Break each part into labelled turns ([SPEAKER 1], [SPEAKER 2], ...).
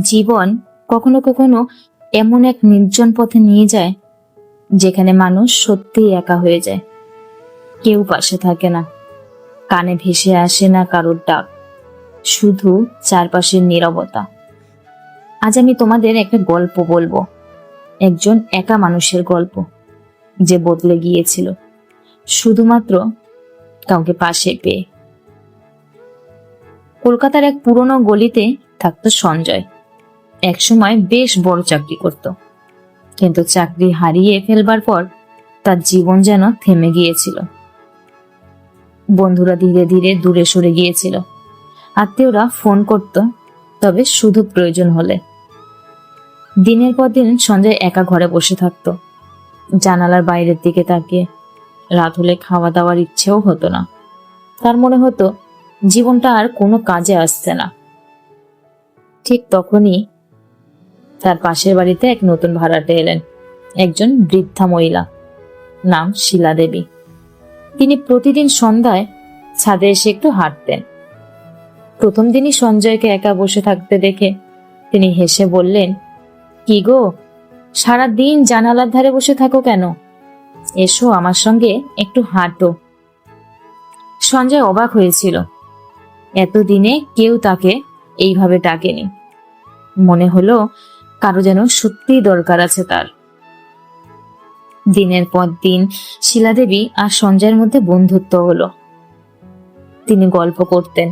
[SPEAKER 1] জীবন কখনো কখনো এমন এক নির্জন পথে নিয়ে যায়, যেখানে মানুষ সত্যিই একা হয়ে যায়। কেউ পাশে থাকে না, কানে ভেসে আসে না কারোর ডাক, শুধু চারপাশের নীরবতা। আজ আমি তোমাদের একটা গল্প বলব, একজন একা মানুষের গল্প, যে বদলে গিয়েছিল, শুধুমাত্র কাউকে পাশে পেয়ে। কলকাতার এক পুরনো গলিতে থাকতো সঞ্জয়। একসময় বেশ বড় চাকরি করত। কিন্তু চাকরি হারিয়ে ফেলবার পর তার জীবন যেন থেমে গিয়েছিল। বন্ধুরা ধীরে ধীরে দূরে সরে গিয়েছিল। আত্মীয়রা ফোন করত, তবে শুধু প্রয়োজন হলে। দিনের পর দিন সঞ্জয় একা ঘরে বসে থাকতো। জানালার বাইরের দিকে তাকিয়ে রাত হলে খাওয়া দাওয়ার ইচ্ছেও হতো না। তার মনে হতো, জীবনটা আর কোনো কাজে আসছে না। ঠিক তখনই তার পাশের বাড়িতে এক নতুন ভাড়াটে এলেন। একজন বৃদ্ধা মহিলা। নাম শিলা দেবী। তিনি প্রতিদিন সন্ধ্যায় ছাদে এসে একটু হাঁটতেন। প্রথম দিনই সঞ্জয়কে একা বসে থাকতে দেখে তিনি হেসে বললেন, কি গো সারা দিন জানালার ধারে বসে থাকো কেন? এসো আমার সঙ্গে একটু হাঁটো। সঞ্জয় অবাক হয়েছিল। এতদিনে কেউ তাকে এইভাবে ডাকেনি। মনে হলো কারও যেন সত্যিই দরকার আছে তার। দিনের পর দিন শিলাদেবী আর সঞ্জয়ের মধ্যে বন্ধুত্ব হলো। তিনি গল্প করতেন,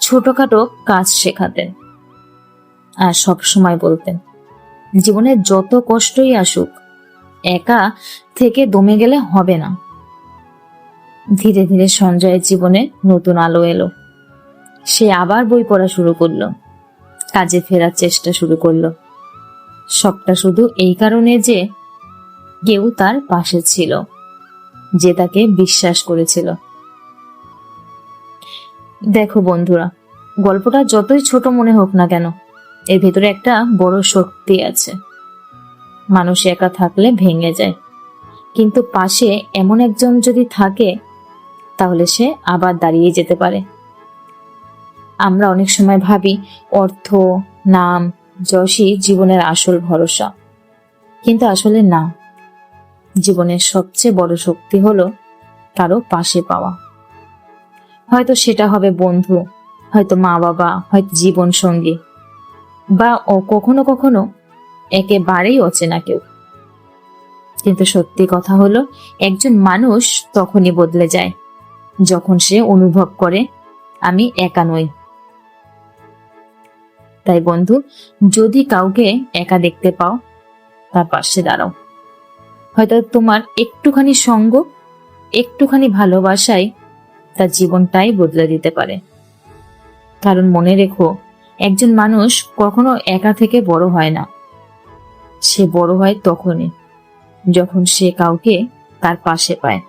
[SPEAKER 1] ছোটখাটো কাজ শেখাতেন আর সব সময় বলতেন, জীবনে যত কষ্টই আসুক, একা থেকে দমে গেলে হবে না। ধীরে ধীরে সঞ্জয়ের জীবনে নতুন আলো এলো। সে আবার বই পড়া শুরু করল, কাজে ফেরার চেষ্টা শুরু করল। সবটা শুধু এই কারণে যে কেউ তার পাশে ছিল, যে তাকে বিশ্বাস করেছিল। দেখো বন্ধুরা, গল্পটা যতই ছোট মনে হোক না কেন, এর ভেতরে একটা বড় শক্তি আছে। মানুষ একা থাকলে ভেঙে যায়, কিন্তু পাশে এমন একজন যদি থাকে, তাহলে সে আবার দাঁড়িয়ে যেতে পারে। আমরা অনেক সময় ভাবি, অর্থ, নাম যশই জীবনের আসল ভরসা। কিন্তু আসলে না। জীবনের সবচেয়ে বড় শক্তি হলো কারও পাশে পাওয়া। হয়তো সেটা হবে বন্ধু, হয়তো মা বাবা, হয়তো জীবন সঙ্গী, বা ও কখনো কখনো একেবারেই অচেনা কেউ। কিন্তু সত্যি কথা হলো, একজন মানুষ তখনই বদলে যায়, যখন সে অনুভব করে, আমি একা নই। তাই বন্ধু, যদি কাউকে একা দেখতে পাও, তার পাশে দাঁড়াও। হয়তো তোমার একটুখানি সঙ্গ, একটুখানি ভালোবাসাই তার জীবনটাই বদলে দিতে পারে। কারণ মনে রেখো, একজন মানুষ কখনো একা থেকে বড় হয় না। সে বড় হয় তখনই, যখন সে কাউকে তার পাশে পায়।